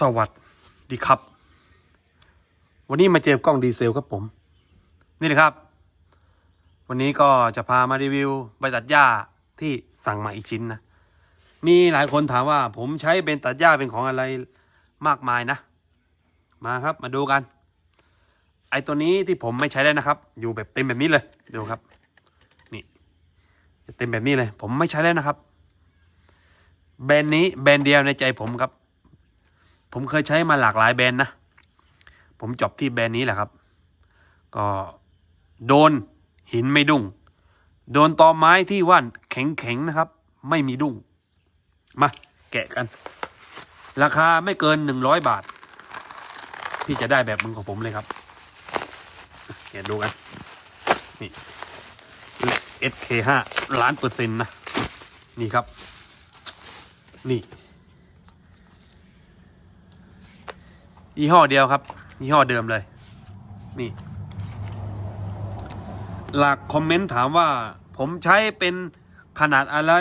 สวัสดีครับ วันนี้มาเจอกล้องดีเซลครับผม นี่เลยครับ วันนี้ก็จะพามารีวิวใบตัดหญ้าที่สั่งมาอีกชิ้นนะ มีหลายคนถามว่าผมใช้เป็นตัดหญ้าเป็นของอะไรมากมายนะ มาครับมาดูกัน ไอตัวนี้ที่ผมไม่ใช้แล้วนะครับ อยู่แบบเต็มแบบนี้เลยดูครับ นี่จะเต็มแบบนี้เลย ผมไม่ใช้แล้วนะครับ แบรนด์นี้แบรนด์เดียวในใจผมครับ ผมเคยใช้มาหลากหลายแบรนด์นะ ผมจบที่แบรนด์นี้แหละครับ ก็โดนหินไม่ดุ้ง โดนตอไม้ที่ว่านแข็งๆนะครับ ไม่มีดุ้ง มาแกะกัน ราคาไม่เกินหนึ่งร้อยบาท ที่จะได้แบบมึงของผมเลยครับแกะดูกัน นี่ SK5 ล้านเปอร์เซ็นต์นะ นี่ครับ นี่ ยี่ห้อเดียวครับยี่ห้อเดิมเลย นี่ หลักคอมเมนต์ถามว่า ผมใช้เป็นขนาดอะไร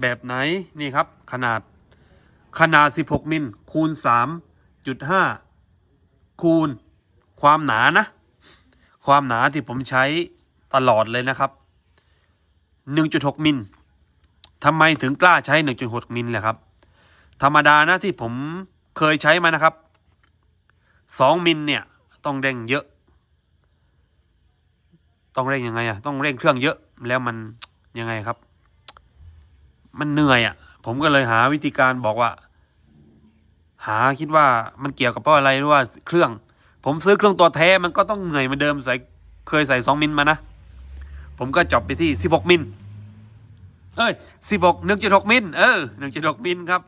แบบไหนนี่ครับ ขนาดขนาด 16 มิลคูณ 3.5 คูณ ความหนานะ ความหนาที่ผมใช้ตลอดเลยนะครับ 1.6 มิลทำไมถึงกล้าใช้ 1.6 มิลแหละครับ ธรรมดานะที่ผมเคยใช้มานะครับ 2มิลเนี่ย ต้องเร่งเยอะ ต้องเร่งยังไงอะต้องเร่งเครื่องเยอะแล้วมันยังไงครับ มันเหนื่อยอะผมก็เลยหาวิธีการบอกว่า หาคิดว่ามันเกี่ยวกับเพราะอะไรหรือว่าเครื่อง ผมซื้อเครื่องตัวแท้มันก็ต้องเหนื่อยเหมือนเดิมใส่เคยใส่2มิลมานะผมก็จบไปที่16มิลเอ้ยสิบหกหนึ่งจุดหกมิลเออหนึ่งจุดหกมิลครับ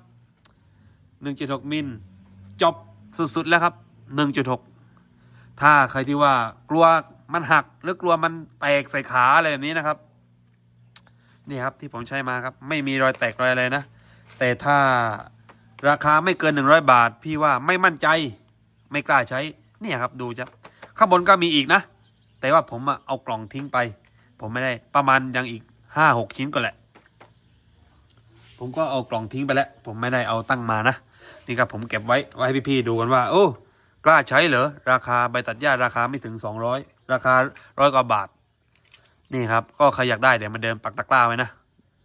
หนึ่งจุดหกมิลจบสุดๆแล้วครับ หนึ่งจุดหกถ้าใครที่ว่ากลัวมันหักหรือกลัวมันแตกใส่ขาอะไรแบบนี้นะครับ นี่ครับที่ผมใช้มาครับ ไม่มีรอยแตกรอยอะไรนะ แต่ถ้าราคาไม่เกินหนึ่งร้อยบาท พี่ว่าไม่มั่นใจไม่กล้าใช้เนี่ยครับดูจ้ะข้างบนก็มีอีกนะ แต่ว่าผมอะเอากล่องทิ้งไป ผมไม่ได้ประมาณยังอีกห้าหกชิ้นก็แหละ ผมก็เอากล่องทิ้งไปแล้ว ผมไม่ได้เอาตั้งมานะ นี่ครับผมเก็บไว้ไว้ให้พี่ๆดูกันว่า โอ้ กล้าใช้เหรอ ราคาใบตัดหญ้าราคาไม่ถึงสองร้อยราคาร้อยกว่าบาท นี่ครับ ก็ใครอยากได้เดี๋ยวมาเดินปักตะกร้าไว้นะ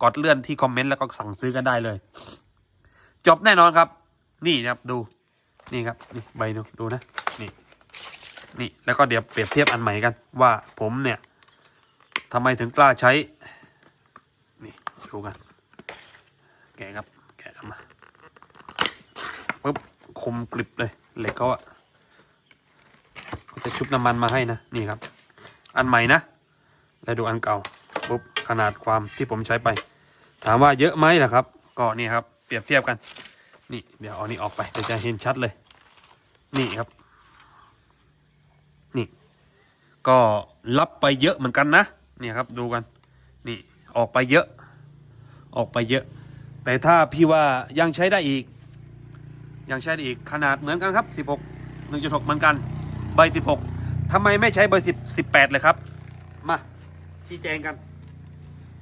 กดเลื่อนที่คอมเมนต์แล้วก็สั่งซื้อกันได้เลย จบแน่นอนครับ นี่นะครับดู นี่ครับนี่ใบดูดูนะ นี่ นี่แล้วก็เดี๋ยวเปรียบเทียบอันใหม่กัน ว่าผมเนี่ยทำไมถึงกล้าใช้ นี่ดูกัน แกะครับ แกะออกมาปุ๊บคมกริบเลยเหล็กเขาอะ ชุบน้ำมันมาให้นะนี่ครับ อันใหม่นะแล้วดูอันเก่าปุ๊บขนาดความที่ผมใช้ไป ถามว่าเยอะไหมล่ะครับ ก็นี่ครับ เปรียบเทียบกัน นี่เดี๋ยวเอานี่ออกไปเดี๋ยวจะเห็นชัดเลย นี่ครับ นี่ ก็รับไปเยอะเหมือนกันนะเนี่ยครับดูกัน นี่ออกไปเยอะ ออกไปเยอะ แต่ถ้าพี่ว่ายังใช้ได้อีก ยังใช้ได้อีกขนาดเหมือนกันครับ 16 1.6 เหมือนกัน ใบ16ทำไมไม่ใช้ใบ10 18เลยครับ มาชี้แจงกัน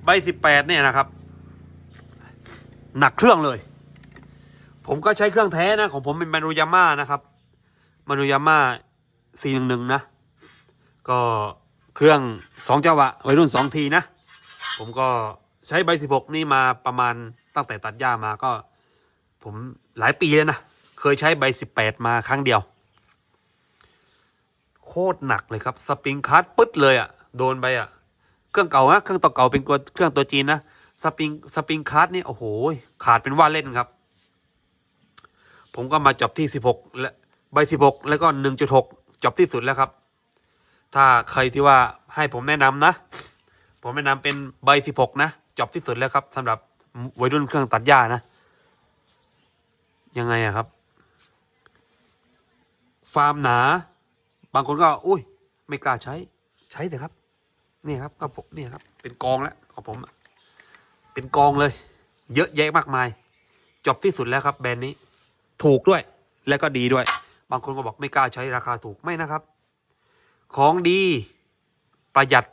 ใบ18เนี่ยนะครับ หนักเครื่องเลย ผมก็ใช้เครื่องแท้นะ ของผมเป็นมารุยาม่านะครับมารุยาม่า411นะ ก็เครื่อง2จังหวะวัยรุ่น2ทีนะ ผมก็ใช้ใบ16นี่มาประมาณตั้งแต่ตัดหญ้ามาก็ ผมหลายปีแล้วนะ เคยใช้ใบ18มาครั้งเดียว ตรหนักเลยครับ สปริงคัตปึ๊ดเลยอะ่ะ โดนไปอะ่ะ เครื่องเก่านะเครื่องตัวเก่าเป็นตัวเครื่องตัวจีนนะ สปริงสปริงคัตนี่โอ้โห ขาดเป็นว่าเล่นครับ ผมก็มาจบที่ 16 และใบ 16 แล้วก็ 1.6 จบที่สุดแล้วครับ ถ้าใครที่ว่าให้ผมแนะนำนะ ผมแนะนำเป็นใบ 16 นะ จบที่สุดแล้วครับสำหรับวัยรุ่นเครื่องตัดหญ้านะ ยังไงอะครับ ฟาร์มหนา บางคนก็อุ้ย ไม่กล้าใช้ ใช้เถอะครับ นี่ครับก็ผมนี่ครับ เป็นกองแล้วของผมเป็นกองเลย เยอะแยะมากมาย จบที่สุดแล้วครับแบรนด์นี้ ถูกด้วยและก็ดีด้วย บางคนก็บอกไม่กล้าใช้ราคาถูกไม่นะครับ ของดีประหยัด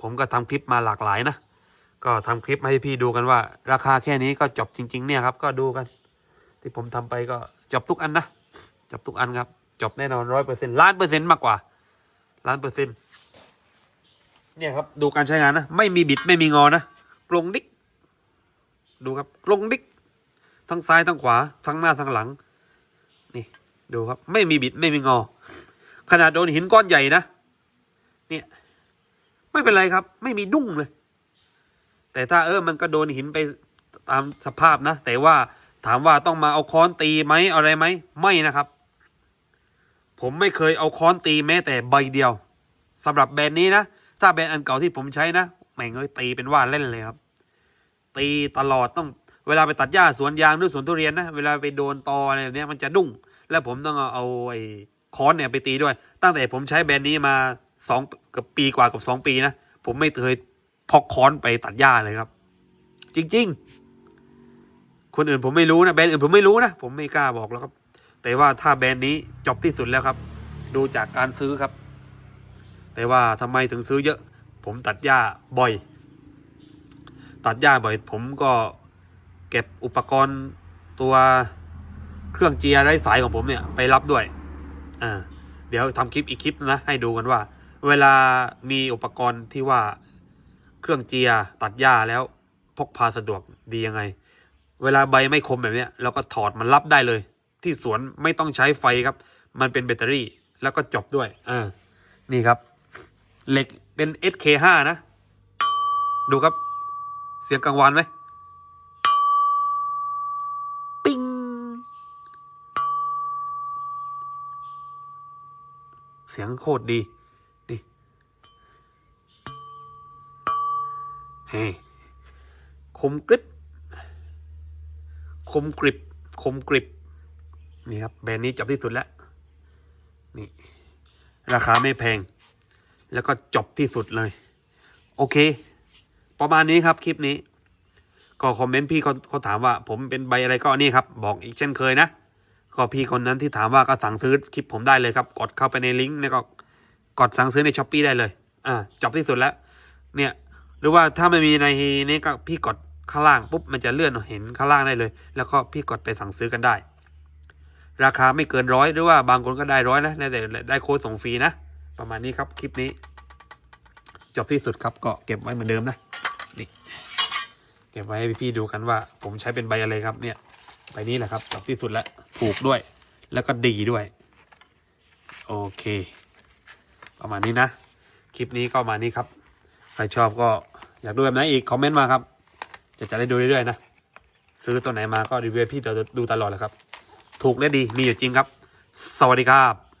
ผมก็ทำคลิปมาหลากหลายนะก็ทำคลิปให้พี่ดูกันว่า ราคาแค่นี้ก็จบจริง ๆ เนี่ยครับ ก็ดูกัน ที่ผมทำไปก็จบทุกอันนะจบทุกอันครับ จบแน่นอนร้อยเปอร์เซ็นต์ล้านเปอร์เซ็นต์มากกว่าล้านเปอร์เซ็นต์เนี่ยครับดูการใช้งานนะ ไม่มีบิดไม่มีงอนะกลงดิกดูครับกลงดิกทั้งซ้ายทั้งขวาทั้งหน้าทั้งหลัง นี่ดูครับ ไม่มีบิดไม่มีงอ ขนาดโดนหินก้อนใหญ่นะเนี่ยไม่เป็นไรครับ ไม่มีดุ้งเลย แต่ถ้าเออมันก็โดนหินไปตามสภาพนะ แต่ว่าถามว่าต้องมาเอาค้อนตีไหมอะไรไหมไม่นะครับ ผมไม่เคยเอาค้อนตีแม้แต่ใบเดียวสำหรับแบรนด์นี้นะ ถ้าแบรนด์อันเก่าที่ผมใช้นะแม่งเอ้ยตีเป็นว่าเล่นเลยครับ ตีตลอดต้องเวลาไปตัดหญ้าสวนยางหรือสวนทุเรียนนะเวลาไปโดนตออะไรแบบนี้มันจะดุ้ง แล้วผมต้องเอาไอ้ค้อนเนี่ยไปตีด้วย ตั้งแต่ผมใช้แบรนด์นี้มาสองกับปีกว่ากับสองปีนะผมไม่เคยพกค้อนไปตัดหญ้าเลยครับ จริง ๆ คนอื่นผมไม่รู้นะแบรนด์อื่นผมไม่รู้นะผมไม่กล้าบอกแล้วครับ แต่ว่าถ้าแบรนด์นี้จบที่สุดแล้วครับ ดูจากการซื้อครับ แต่ว่าทำไมถึงซื้อเยอะ ผมตัดหญ้าบ่อย ตัดหญ้าบ่อย ผมก็เก็บอุปกรณ์ตัวเครื่องเจียไร้สายของผมเนี่ยไปรับด้วย อ่า เดี๋ยวทำคลิปอีกคลิปนะ ให้ดูกันว่า เวลามีอุปกรณ์ที่ว่าเครื่องเจียตัดหญ้าแล้วพกพาสะดวกดียังไง เวลาใบไม่คมแบบเนี้ยเราก็ถอดมันรับได้เลย ที่สวนไม่ต้องใช้ไฟครับ มันเป็นแบตเตอรี่แล้วก็จบด้วยอ่านี่ครับ เหล็กเป็น SK5 นะ ดูครับ เสียงกังวานไหมปิ้งเสียงโคตรดีนี่เฮ้คมกริบคมกริบคมกริบ นี่ครับแบรนด์นี้จบที่สุดแล้วนี่ราคาไม่แพง แล้วก็จบที่สุดเลย โอเค ประมาณนี้ครับคลิปนี้ ก็คอมเมนต์พี่เขาเขาถามว่า ผมเป็นใบอะไรก็นี่ครับ บอกอีกเช่นเคยนะก็พี่คนนั้นที่ถามว่าก็สั่งซื้อคลิปผมได้เลยครับ กดเข้าไปในลิงก์แล้วก็กดสั่งซื้อในช้อปปีได้เลย อ่าจบที่สุดแล้ว เนี่ย หรือว่าถ้าไม่มีในนี้ก็พี่กดข้างล่างปุ๊บมันจะเลื่อนเห็นข้างล่างได้เลย แล้วก็พี่กดไปสั่งซื้อกันได้ ราคาไม่เกินร้อยหรือว่าบางคนก็ได้ร้อยนะแต่ได้โค้ดส่งฟรีนะ ประมาณนี้ครับคลิปนี้ จบที่สุดครับก็เก็บไว้เหมือนเดิมนะนี่เก็บไว้ให้พี่ๆดูกันว่า ผมใช้เป็นใบอะไรครับเนี่ยใบนี้แหละครับจบที่สุดแล้วถูกด้วย แล้วก็ดีด้วย โอเค ประมาณนี้นะ คลิปนี้ก็ประมาณนี้ครับ ใครชอบก็อยากดูแบบไหนอีกคอมเมนต์มาครับ จะจะได้ดูเรื่อยๆนะ ซื้อตัวไหนมาก็รีวิวพี่ดูตลอดเลยครับ ถูกและดีมีอยู่จริงครับ สวัสดีครับ